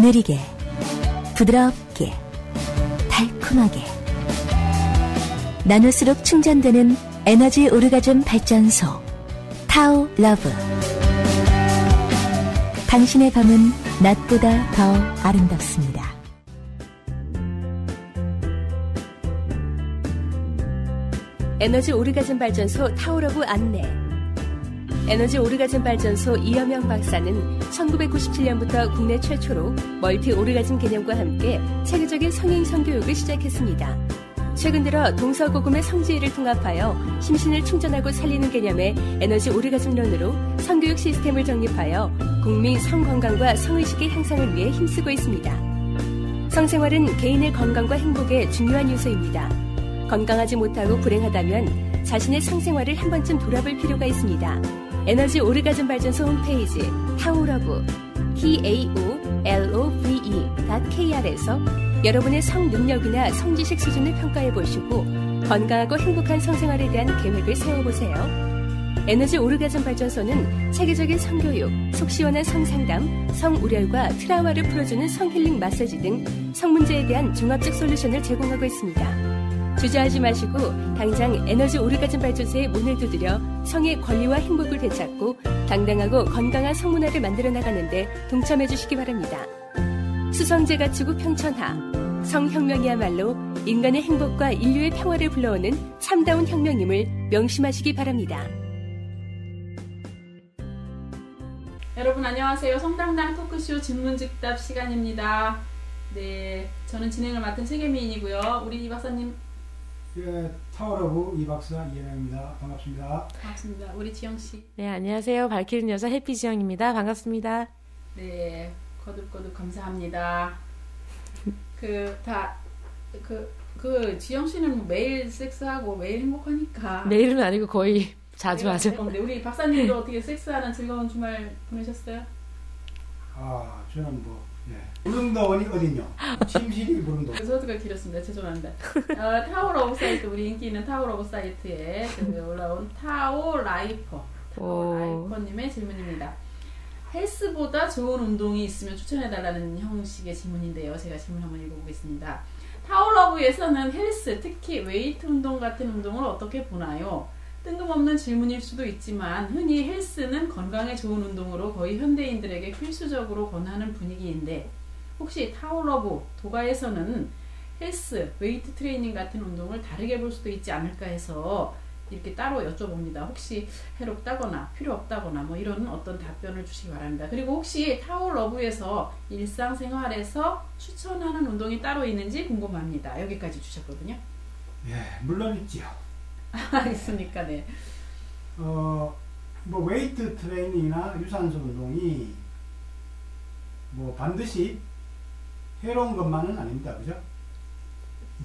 느리게, 부드럽게, 달콤하게. 나눌수록 충전되는 에너지 오르가즘 발전소. 타오 러브. 당신의 밤은 낮보다 더 아름답습니다. 에너지 오르가즘 발전소 타오러브 안내. 에너지 오르가즘 발전소 이여명 박사는 1997년부터 국내 최초로 멀티 오르가즘 개념과 함께 체계적인 성인 성교육을 시작했습니다. 최근 들어 동서고금의 성지를 통합하여 심신을 충전하고 살리는 개념의 에너지 오르가즘론으로 성교육 시스템을 정립하여 국민 성건강과 성의식의 향상을 위해 힘쓰고 있습니다. 성생활은 개인의 건강과 행복의 중요한 요소입니다. 건강하지 못하고 불행하다면 자신의 성생활을 한 번쯤 돌아볼 필요가 있습니다. 에너지 오르가즘 발전소 홈페이지 타오러브 taolove.kr에서 여러분의 성 능력이나 성지식 수준을 평가해 보시고 건강하고 행복한 성생활에 대한 계획을 세워보세요. 에너지 오르가즘 발전소는 체계적인 성교육, 속 시원한 성상담, 성우렬과 트라우마를 풀어주는 성힐링 마사지 등 성 문제에 대한 종합적 솔루션을 제공하고 있습니다. 주저하지 마시고 당장 에너지 오르가즘 발전소에 문을 두드려 성의 권리와 행복을 되찾고 당당하고 건강한 성문화를 만들어 나가는데 동참해 주시기 바랍니다. 수성제 가치구 평천하 성혁명이야말로 인간의 행복과 인류의 평화를 불러오는 참다운 혁명임을 명심하시기 바랍니다. 여러분 안녕하세요. 성당당 토크쇼 질문즉답 시간입니다. 네, 저는 진행을 맡은 세계미인이고요. 우리 이 박사님 예, 타워러브 이 박사 이현영입니다. 반갑습니다. 반갑습니다. 우리 지영 씨. 네, 안녕하세요. 밝히는 여자 해피 지영입니다. 반갑습니다. 네, 거듭거듭 감사합니다. 그다그그 지영 씨는 매일 섹스하고 매일 행복하니까 매일은 아니고 거의 자주 네, 하죠. 네, 우리 박사님도 어떻게 섹스하는 즐거운 주말 보내셨어요? 아, 저는 뭐, 예. 부릉도원이 어딨냐? 침실이 부릉도. 그래서 어떻게 길었습니다. 죄송합니다. 어, 타워 러브 사이트 우리 인기 있는 타워 러브 사이트에 그 올라온 타오 라이퍼 타오 오. 라이퍼님의 질문입니다. 헬스보다 좋은 운동이 있으면 추천해달라는 형식의 질문인데요. 제가 질문 한번 읽어보겠습니다. 타워 러브에서는 헬스, 특히 웨이트 운동 같은 운동을 어떻게 보나요? 뜬금없는 질문일 수도 있지만 흔히 헬스는 건강에 좋은 운동으로 거의 현대인들에게 필수적으로 권하는 분위기인데 혹시 타올러브 도가에서는 헬스, 웨이트 트레이닝 같은 운동을 다르게 볼 수도 있지 않을까 해서 이렇게 따로 여쭤봅니다. 혹시 해롭다거나 필요 없다거나 뭐 이런 어떤 답변을 주시기 바랍니다. 그리고 혹시 타올러브에서 일상생활에서 추천하는 운동이 따로 있는지 궁금합니다. 여기까지 주셨거든요. 예, 물론 있지요. 알겠습니까? 네. 어, 뭐, 웨이트 트레이닝이나 유산소 운동이 뭐, 반드시 해로운 것만은 아닙니다. 그죠?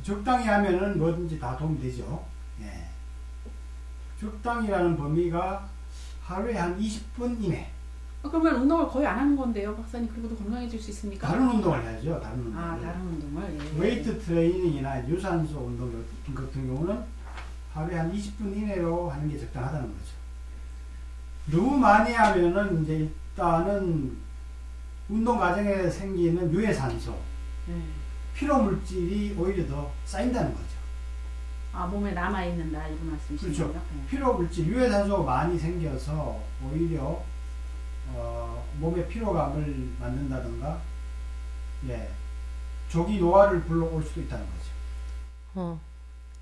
적당히 하면은 뭐든지 다 도움이 되죠. 예. 적당이라는 범위가 하루에 한 20분 이내. 어, 그러면 운동을 거의 안 하는 건데요, 박사님. 그리고도 건강해질 수 있습니까? 다른 운동을 해야죠. 다른 운동. 아, 다른 운동을. 예. 웨이트 트레이닝이나 유산소 운동 같은 경우는 하루에 한 20분 이내로 하는 게 적당하다는 거죠. 너무 많이 하면은 이제 일단은 운동 과정에 생기는 유해산소, 네. 피로 물질이 오히려 더 쌓인다는 거죠. 아, 몸에 남아 있는다, 이런 말씀이시죠? 그렇죠. 피로 물질, 유해산소가 많이 생겨서 오히려 어, 몸에 피로감을 만든다든가, 예, 조기 노화를 불러올 수도 있다는 거죠. 어.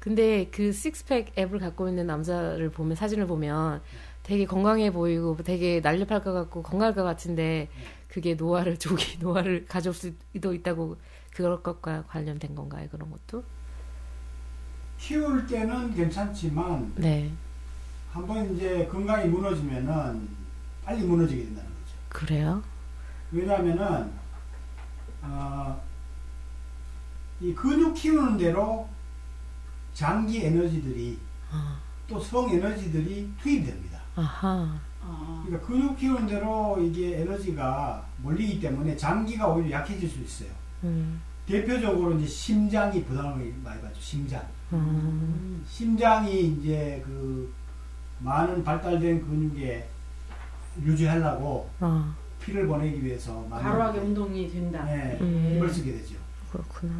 근데 그 식스팩 앱을 갖고 있는 남자를 보면 사진을 보면 되게 건강해 보이고 되게 날렵할 것 같고 건강할 것 같은데 그게 노화를 조기 노화를 가져올 수도 있다고 그럴 것과 관련된 건가요? 그런 것도? 키울 때는 괜찮지만 네. 한번 이제 건강이 무너지면은 빨리 무너지게 된다는 거죠. 그래요? 왜냐하면은 어, 이 근육 키우는 대로 장기 에너지들이 아. 또성 에너지들이 투입됩니다. 아하. 아, 그러니까 근육 키우는 대로 이게 에너지가 몰리기 때문에 장기가 오히려 약해질 수 있어요. 음. 대표적으로 이제 심장이 부담을 많이 받죠. 심장. 음. 심장이 이제 그 많은 발달된 근육에 유지하려고 아, 피를 보내기 위해서 많이 과로하게 운동이 된다. 네, 음. 힘을 쓰게 되죠. 그렇구나.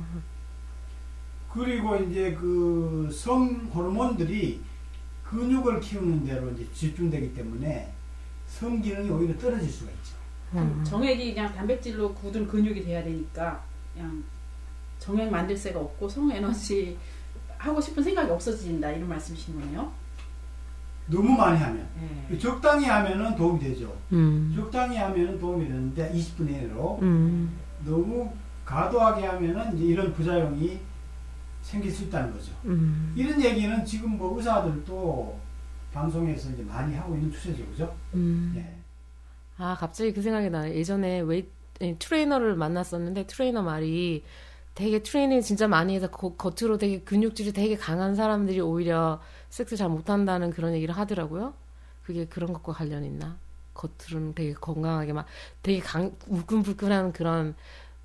그리고 이제 그 성 호르몬들이 근육을 키우는 대로 이제 집중되기 때문에 성 기능이 오히려 떨어질 수가 있죠. 음. 정액이 그냥 단백질로 굳은 근육이 돼야 되니까 그냥 정액 만들 새가 없고 성 에너지 하고 싶은 생각이 없어진다 이런 말씀이신 거네요. 너무 많이 하면 네. 적당히 하면은 도움이 되죠. 음. 적당히 하면은 도움이 되는데 20분 이내로 음. 너무 과도하게 하면은 이제 이런 부작용이 생길 수 있다는 거죠. 음. 이런 얘기는 지금 뭐 의사들도 방송에서 이제 많이 하고 있는 추세죠, 그죠? 음. 예. 아, 갑자기 그 생각이 나요. 예전에 웨이 예, 트레이너를 만났었는데 트레이너 말이 되게 트레이닝 진짜 많이 해서 거- 겉으로 되게 근육질이 되게 강한 사람들이 오히려 섹스 잘 못한다는 그런 얘기를 하더라고요. 그게 그런 것과 관련 있나? 겉으로는 되게 건강하게 막 되게 강 울끈불끈한 그런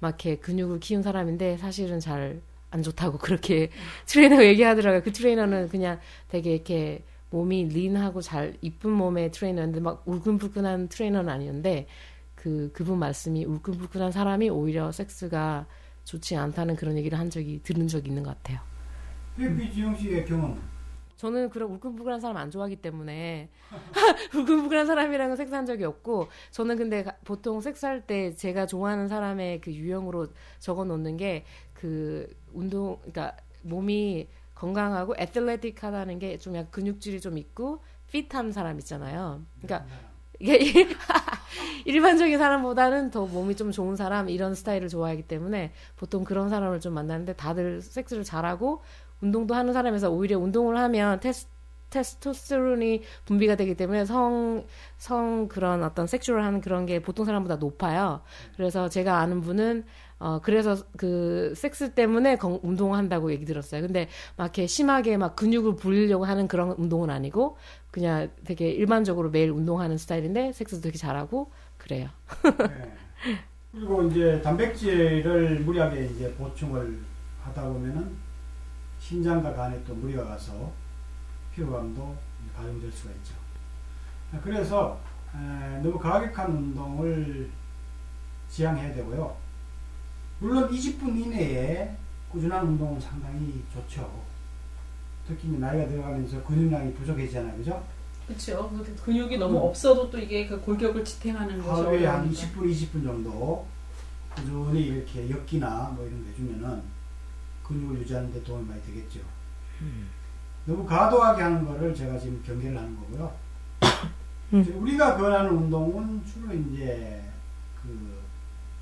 막 이렇게 근육을 키운 사람인데 사실은 잘 안 좋다고 그렇게 트레이너가 얘기하더라고요. 그 트레이너는 그냥 되게 이렇게 몸이 린하고 잘 이쁜 몸의 트레이너인데 막 울끈불끈한 트레이너는 아니었는데 그 그분 말씀이 울끈불끈한 사람이 오히려 섹스가 좋지 않다는 그런 얘기를 한 적이 들은 적이 있는 것 같아요. 그 지영 씨의 경험. 저는 그런 울끈불끈한 사람 안 좋아하기 때문에 울끈불끈한 사람이랑은 섹스한 적이 없고 저는 근데 가- 보통 섹스할 때 제가 좋아하는 사람의 그 유형으로 적어 놓는 게 그 운동 그러니까 몸이 건강하고 애틀레틱하다는 게 좀 약간 근육질이 좀 있고 핏한 사람 있잖아요. 그러니까 이게 일반적인 사람보다는 더 몸이 좀 좋은 사람 이런 스타일을 좋아하기 때문에 보통 그런 사람을 좀 만나는데 다들 섹스를 잘하고 운동도 하는 사람에서 오히려 운동을 하면 테스, 테스토스테론이 분비가 되기 때문에 성, 성 그런 어떤 섹슈얼 하는 그런 게 보통 사람보다 높아요. 그래서 제가 아는 분은 어, 그래서 그 섹스 때문에 건- 운동을 한다고 얘기 들었어요. 근데 막 이렇게 심하게 막 근육을 부리려고 하는 그런 운동은 아니고 그냥 되게 일반적으로 매일 운동하는 스타일인데 섹스도 되게 잘하고 그래요. 예. 그리고 이제 단백질을 무리하게 이제 보충을 하다 보면은 심장과 간에 또 무리가 가서 피로감도 가중될 수가 있죠. 그래서 에, 너무 과격한 운동을 지양해야 되고요. 물론 20분 이내에 꾸준한 운동은 상당히 좋죠. 특히 이제 나이가 들어가면서 근육량이 부족해지잖아요, 그죠? 그렇죠. 근육이 너무 없어도 또 이게 그 골격을 지탱하는 것이 하루에 한 어려우니까. 10분, 20분 정도 꾸준히 이렇게 엮기나 뭐 이런 거 해주면은 근육을 유지하는 데 도움이 많이 되겠죠. 너무 과도하게 하는 거를 제가 지금 경계를 하는 거고요. 음. 우리가 권하는 운동은 주로 이제 그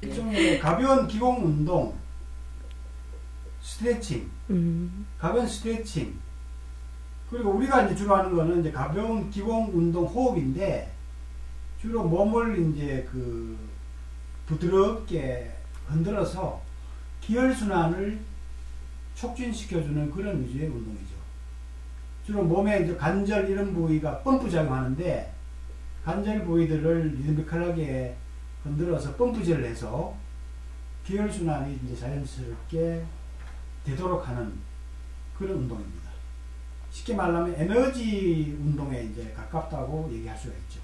일종의 가벼운 기공 운동, 스트레칭, 음, 가벼운 스트레칭. 그리고 우리가 이제 주로 하는 거는 이제 가벼운 기공 운동 호흡인데 주로 몸을 이제 그 부드럽게 흔들어서 기혈 순환을 촉진시켜주는 그런 위주의 운동이죠. 주로 몸에 이제 관절 이런 부위가 펌프 작용하는데 관절 부위들을 리드미컬하게 흔들어서 펌프질을 해서 기혈순환이 이제 자연스럽게 되도록 하는 그런 운동입니다. 쉽게 말하면 에너지 운동에 이제 가깝다고 얘기할 수가 있죠.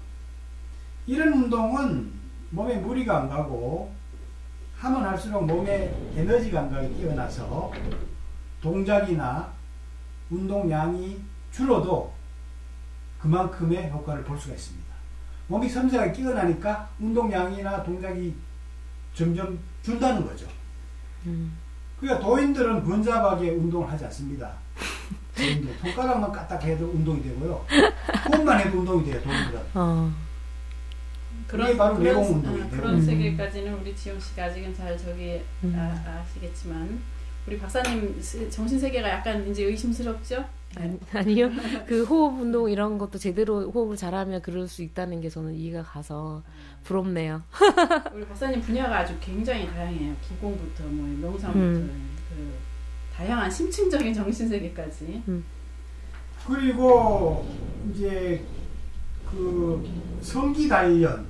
이런 운동은 몸에 무리가 안 가고 하면 할수록 몸에 에너지 감각이 뛰어나서 동작이나 운동량이 줄어도 그만큼의 효과를 볼 수가 있습니다. 몸이 섬세하게 뛰어나니까 운동량이나 동작이 점점 준다는 거죠. 음. 그러니까 도인들은 번잡하게 운동을 하지 않습니다. 도인들 손가락만 까딱해도 운동이 되고요. 호흡만 해도 운동이 돼요. 도인들은. 어, 그게 바로 내공 아, 운동이에요. 그런 음. 세계까지는 우리 지영 씨가 아직은 잘 저기 음. 아, 아시겠지만 우리 박사님 세- 정신 세계가 약간 이제 의심스럽죠? 아니, 아니 요. 그 호흡 운동 이런 것도 제대로 호흡을 잘하면 그럴 수 있다는 게 저는 이해가 가서 부럽네요. 우리 박사님 분야가 아주 굉장히 다양해요. 기공부터 뭐 명상부터 음. 그 다양한 심층적인 정신 세계까지. 그리고 이제 그 성기 단련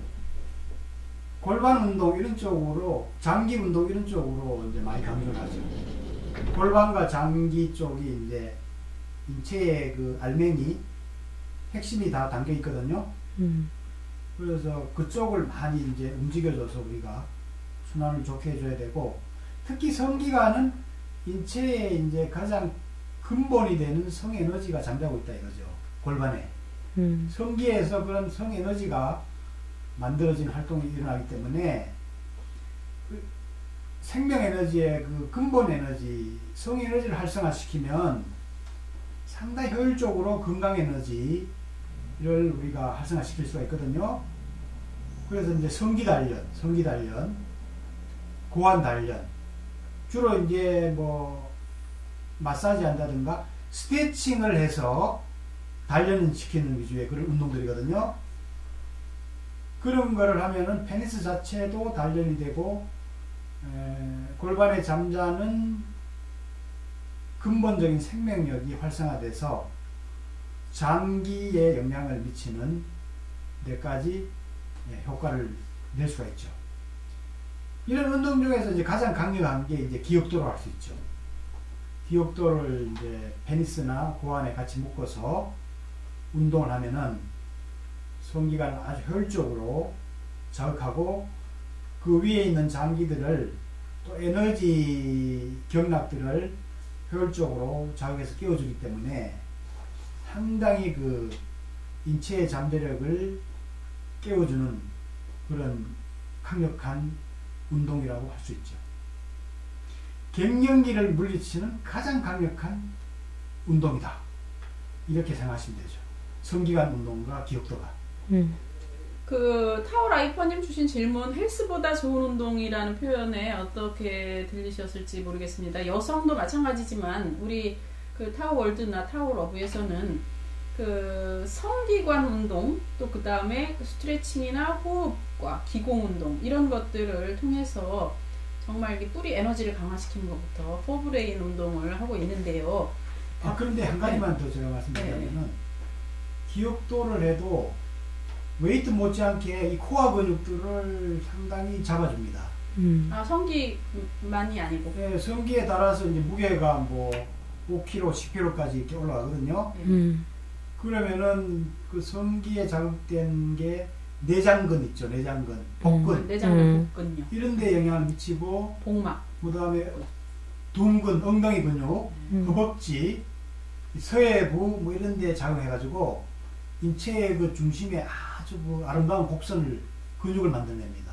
골반 운동 이런 쪽으로 장기 운동 이런 쪽으로 이제 많이 강조를 하죠. 골반과 장기 쪽이 이제 인체의 그 알맹이 핵심이 다 담겨 있거든요. 음. 그래서 그쪽을 많이 이제 움직여줘서 우리가 순환을 좋게 해줘야 되고 특히 성기관은 인체의 이제 가장 근본이 되는 성에너지가 잠자고 있다 이거죠. 골반에. 음. 성기에서 그런 성에너지가 만들어진 활동이 일어나기 때문에 그 생명에너지의 그 근본 에너지, 성에너지를 활성화시키면 상당히 효율적으로 건강에너지를 우리가 활성화시킬 수가 있거든요. 그래서 이제 성기단련, 성기단련, 고환단련, 주로 이제 뭐 마사지 한다든가 스트레칭을 해서 단련을 시키는 위주의 그런 운동들이거든요. 그런 거를 하면은 페니스 자체도 단련이 되고 에, 골반에 잠자는 근본적인 생명력이 활성화돼서 장기에 영향을 미치는 데까지 예, 효과를 낼 수가 있죠. 이런 운동 중에서 이제 가장 강력한 게 이제 기억도로 할 수 있죠. 기억도를 이제 페니스나 고환에 같이 묶어서 운동을 하면은 성기관을 아주 효율적으로 자극하고 그 위에 있는 장기들을 또 에너지 경락들을 효율적으로 자극해서 깨워주기 때문에 상당히 그 인체의 잠재력을 깨워주는 그런 강력한 운동이라고 할 수 있죠. 갱년기를 물리치는 가장 강력한 운동이다. 이렇게 생각하시면 되죠. 성기관 운동과 기억도가. 음. 그 타오 라이퍼님 주신 질문 헬스보다 좋은 운동이라는 표현에 어떻게 들리셨을지 모르겠습니다. 여성도 마찬가지지만 우리 그 타오 월드나 타오 러브에서는 그 성기관 운동 또 그 다음에 스트레칭이나 호흡과 기공 운동 이런 것들을 통해서 정말 이 뿌리 에너지를 강화시키는 것부터 포브레인 운동을 하고 있는데요. 아, 그런데 한 가지만 더 제가 말씀드리면은 기억도를 해도 웨이트 못지않게 이 코어 근육들을 상당히 잡아줍니다. 음. 아 성기만이 아니고 예, 성기에 따라서 이제 무게가 뭐 5kg, 10kg까지 이렇게 올라가거든요. 음. 그러면은 그 성기에 자극된 게 내장근 있죠, 내장근, 복근 내장근 음. 복근요, 이런 데 영향을 미치고 복막, 그 다음에 둔근, 엉덩이 근육, 음. 허벅지, 서해부 뭐 이런 데 작용해가지고 인체의 그 중심에 아주 그 아름다운 곡선을 근육을 만들어냅니다.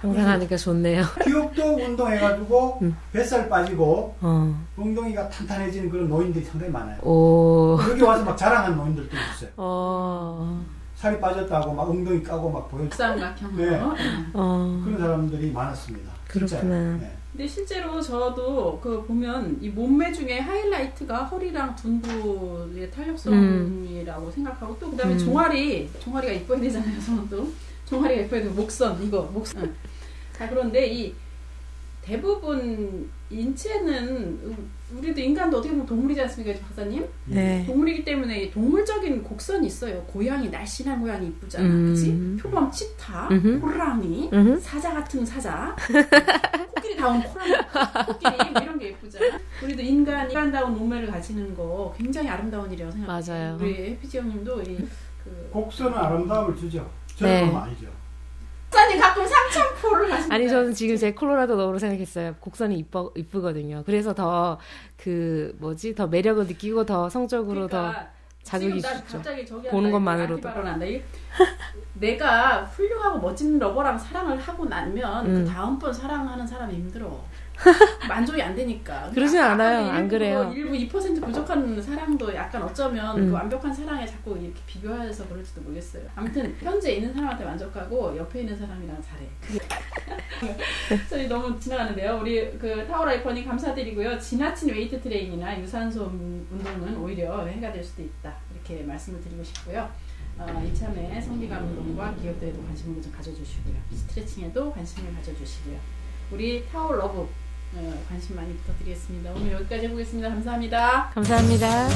상상하니까 좋네요. 기억도 운동해가지고 음. 뱃살 빠지고 어. 엉덩이가 탄탄해지는 그런 노인들이 상당히 많아요. 오. 여기 와서 막 자랑하는 노인들도 있어요. 어. 살이 빠졌다고 막 엉덩이 까고 막 보여. 육삼각형으로. 네. 어. 그런 사람들이 많았습니다. 그렇구나. 네. 근데 실제로 저도 그 보면 이 몸매 중에 하이라이트가 허리랑 둔부의 탄력성이라고 생각하고 또 그다음에 음. 종아리 종아리가 이뻐야 되잖아요 저도 종아리가 이뻐야 되고 목선 이거 목선 응. 자 그런데 이 대부분 인체는 우리도 인간도 어떻게 보면 동물이지 않습니까 박사님 네. 동물이기 때문에 이 동물적인 곡선이 있어요 고양이 날씬한 고양이 이쁘잖아 음. 그치 표범 치타 음흠. 호랑이 음흠. 사자 같은 사자, 코끼리 다운 코랑이, 코끼리 뭐 이런 게 예쁘잖아. 우리도 인간 인간다운 몸매를 가지는 거 굉장히 아름다운 일이라고 생각해요. 맞아요. 우리 해피지 형님도 이 그 곡선은 아름다움을 주죠. 저는 네. 아니죠. 박사님 가끔 삼천포를 가신다. 아니 저는 지금 제 콜로라도 너로 생각했어요. 곡선이 이뻐 이쁘거든요. 그래서 더 그 뭐지 더 매력을 느끼고 더 성적으로 더 그러니까 자극이 좋죠. 갑자기 저기 보는 것만으로도. 내가 훌륭하고 멋진 러버랑 사랑을 하고 나면 음. 그 다음번 사랑하는 사람이 힘들어. 만족이 안 되니까. 그러진 않아요. 일부, 안 그래요. 일부 2% 부족한 사랑도 약간 어쩌면 음. 그 완벽한 사랑에 자꾸 이렇게 비교해서 그럴지도 모르겠어요. 아무튼 현재 있는 사람한테 만족하고 옆에 있는 사람이랑 잘해. 저희 너무 지나가는데요. 우리 그 타워라이퍼님 감사드리고요. 지나친 웨이트 트레이닝이나 유산소 운동은 오히려 해가 될 수도 있다. 이렇게 말씀을 드리고 싶고요. 어, 이참에 성기관 운동과 기억도에도 관심을 좀 가져주시고요. 스트레칭에도 관심을 가져주시고요. 우리 타워 러브 어, 관심 많이 부탁드리겠습니다. 오늘 여기까지 해보겠습니다. 감사합니다. 감사합니다.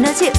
에너지